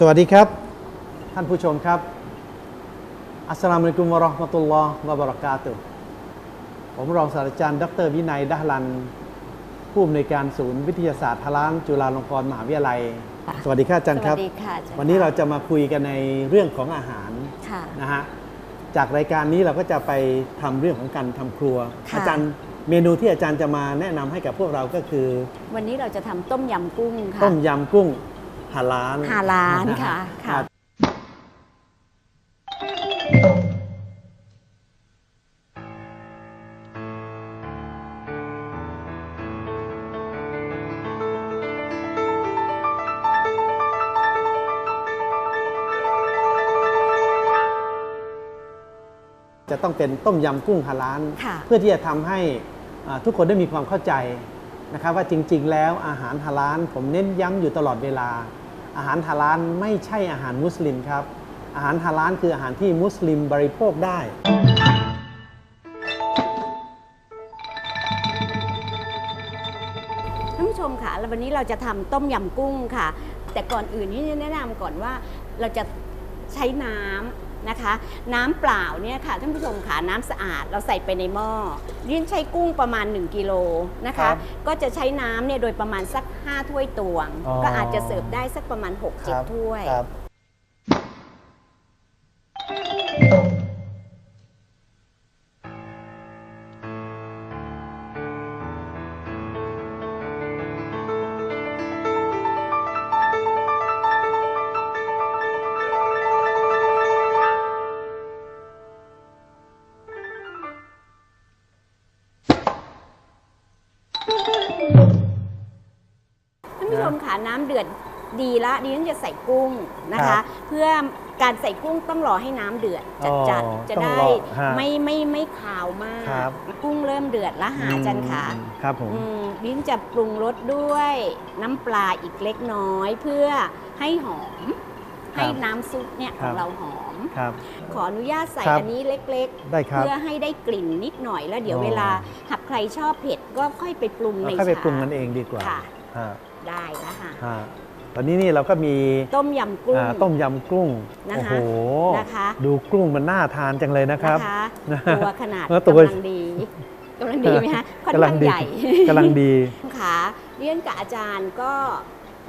สวัสดีครับ ท่านผู้ชมครับ อัสสลามุอะลัยกุมวะเราะห์มะตุลลอฮ์วะบะเราะกาตุฮ์ผมรองศาสตราจารย์ ดรวินัยดะฮลัน ผู้อำนวยการศูนย์วิทยาศาสตร์ฮาลานจุฬาลงกรณ์มหาวิทยาลัย ค่ะสวัสดีครับอาจารย์ครับ สวัสดีค่ะอาจารย์วันนี้เราจะมาคุยกันในเรื่องของอาหารค่ะ นะฮะ จากรายการนี้เราก็จะไปทำเรื่องของการทำครัว ค่ะ อาจารย์เมนูที่อาจารย์จะมาแนะนำให้กับพวกเราก็คือ วันนี้เราจะทำต้มยำกุ้งค่ะ ต้มยำกุ้ง ฮาลาลฮาลาลนฮค่ะค่ะอ่าจะต้องเป็นต้มยำกุ้งฮาลาลค่ะ เพื่อที่จะทำให้อ่าทุกคนได้มีความเข้าใจ นะครับว่าจริงๆ แล้วอาหารฮาลาลผมเน้นย้ำอยู่ตลอดเวลา อาหารฮาลาลไม่ใช่อาหารมุสลิมครับ อาหารฮาลาลคืออาหารที่มุสลิมบริโภคได้ ท่านผู้ชมค่ะแล้ววันนี้เราจะทำต้มยำกุ้งค่ะ แต่ก่อนอื่นนี่แนะนำก่อนว่าเราจะใช้น้ำ นะคะ น้ำเปล่าเนี่ยค่ะท่านผู้ชมค่ะน้ำสะอาดเราใส่ไปในหม้อเรียนใช้กุ้งประมาณ 1กิโลนะครัคะ บก็จะใช้น้ำเนี่ยโดยประมาณสัก 5 ถ้วยตวง อ๋อ ก็อาจจะเสิร์ฟได้สักประมาณ 6-7 ถ้วย ครับ ค่ะน้ำเดือดดีละดิฉันจะใส่กุ้งนะครัคะ บเพื่อการใส่กุ้งต้องรอให้น้ำเดือดจัดอ๋อจัดจะต้องได้รอฮะไม่ไม่ไม่ขาวมาก ครับ กุ้งเริ่มเดือดแล้วหาจันค่ะอืมครับผม อืมดิฉันจะปรุงรสด้วยน้ำปลาอีกเล็กน้อยเพื่อให้หอมให้น้ำซุปเนี่ยของเราหอม ครับ ขออนุญาตใส่ครับ อันนี้เล็ก ได้ๆ ครับ เพื่อให้ได้กลิ่นนิดหน่อยแล้วเดี๋ยวอ๋อ เวลาหากใครชอบเผ็ดก็ค่อยไปปรุงในเราค่อยไปชา ปรุงกันเองดีกว่าค่ะ ฮะ ได้แล้วค่ะฮะตอนนี้นี่เราก็มีต้มยำกุ้ง อ่าต้มยำกุ้งนะคะโอ้โหนะคะ ดูกุ้งมันน่าทานจังเลยนะครับ นะคะนะตัวขนาดเออตัว กำลังดีกำลังดีไหมคะค่อนกำลัข้างดีใหญ่กำลังดี ค่ะเรียนกับอาจารย์ก็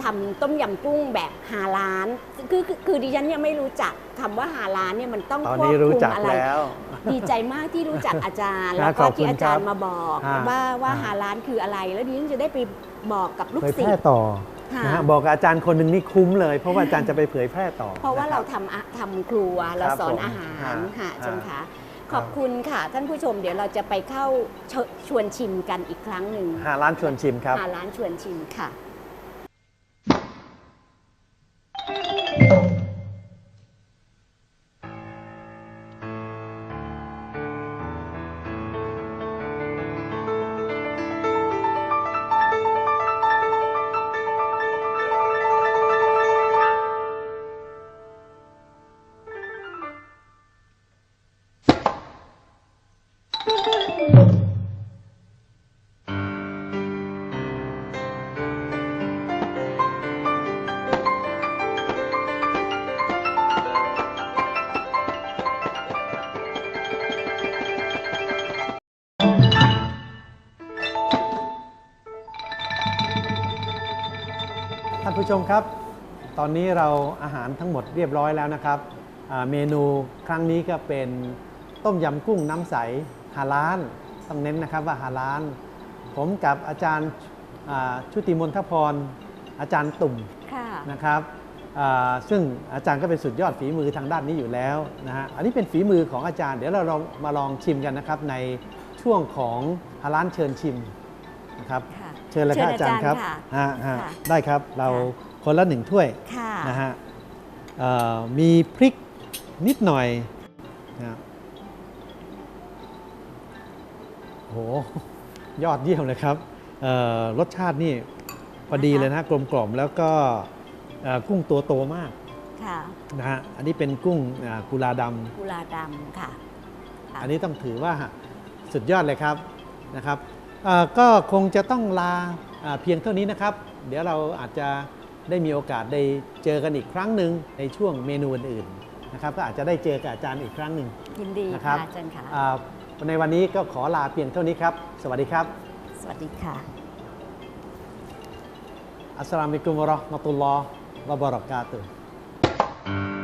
ทำต้มยำกุ้งแบบหาร้านคือคือคือดิฉันยังไม่รู้จักคำว่าหาร้านเนี่ยมันต้องตอนควบนี้รู้คุมจักอะไร แล้ว ดีใจมากที่รู้จักอาจารย์ครับแล้วก็ขอบคุณที่อาจารคย์รับมาบอกอ่าว่าว่าอ่าหาร้านคืออะไร แล้วดิฉันจะได้ไปบอกกับลูกเผยศิแพษร่ย์ต่อค่ะนะฮะบอกกับอาจารย์คนหนึ่งนี่คุ้มเลย เพราะว่าอาจารย์จะไปเผยแพร่ต่อ เพราะว่าคบเราทำอะทำครัวเราครับสอนผมอาหารอ่าค่ะอ่าเจังค่ะครัขบอบคุณค่ะ ท่านผู้ชมเดี๋ยวเราจะไปเข้าเชชวนชิมกันอีกครั้งหนึ่งหาร้านชวนชิมครับหาร้านชวนชิมค่ะ ท่านผู้ชมครับ ตอนนี้เราอาหารทั้งหมดเรียบร้อยแล้วนะครับอ่าเมนูครั้งนี้ก็เป็นต้มยำกุ้งน้ำใสฮาลาลต้องเน้นนะครับว่าฮาลาลผมกับอาจารย์อ่าชุติมนทพร อาจารย์ตุ่มค่ะนะครับอ่าซึ่งอาจารย์ก็เป็นสุดยอดฝีมือทางด้านนี้อยู่แล้วนะฮะอันนี้เป็นฝีมือของอาจารย์เดี๋ยวเราลองมาลองชิมกันนะครับในช่วงของฮาลานเชิญชิมนะครับค่ะ เชิญเลยครับอาจารย์ครับค่ะฮะฮะค่ะได้ครับเราคนละหนึ่งถ้วยค่ะนะฮะเอ่อมีพริกนิดหน่อยนะโหยอดเยี่ยมเลยครับเอ่อรสชาตินี่พอดีเลยนะกลมกล่อมแล้วก็เอ่อกุ้งตัวโตมากค่ะนะฮะอันนี้เป็นกุ้งอ่ากุลาดำกุลาดำค่ะค่ะ อันนี้ต้องถือว่าสุดยอดเลยครับนะครับเอ่อ ก็คงจะต้องลาอ่าเพียงเท่านี้นะครับ เดี๋ยวเราอาจจะได้มีโอกาสได้เจอกันอีกครั้งหนึ่งในช่วงเมนูอื่นๆนะครับก็อาจจะได้เจอกับอาจารย์อีกครั้งหนึ่งยินดีนะครับค่ะอาจารย์ค่ะอ่าในวันนี้ก็ขอลาเพียงเท่านี้ครับ สวัสดีครับ สวัสดีค่ะ อัสสลามุอะลัยกุมวะเราะห์มะตุลลอฮ์วะบะเราะกาตุฮ์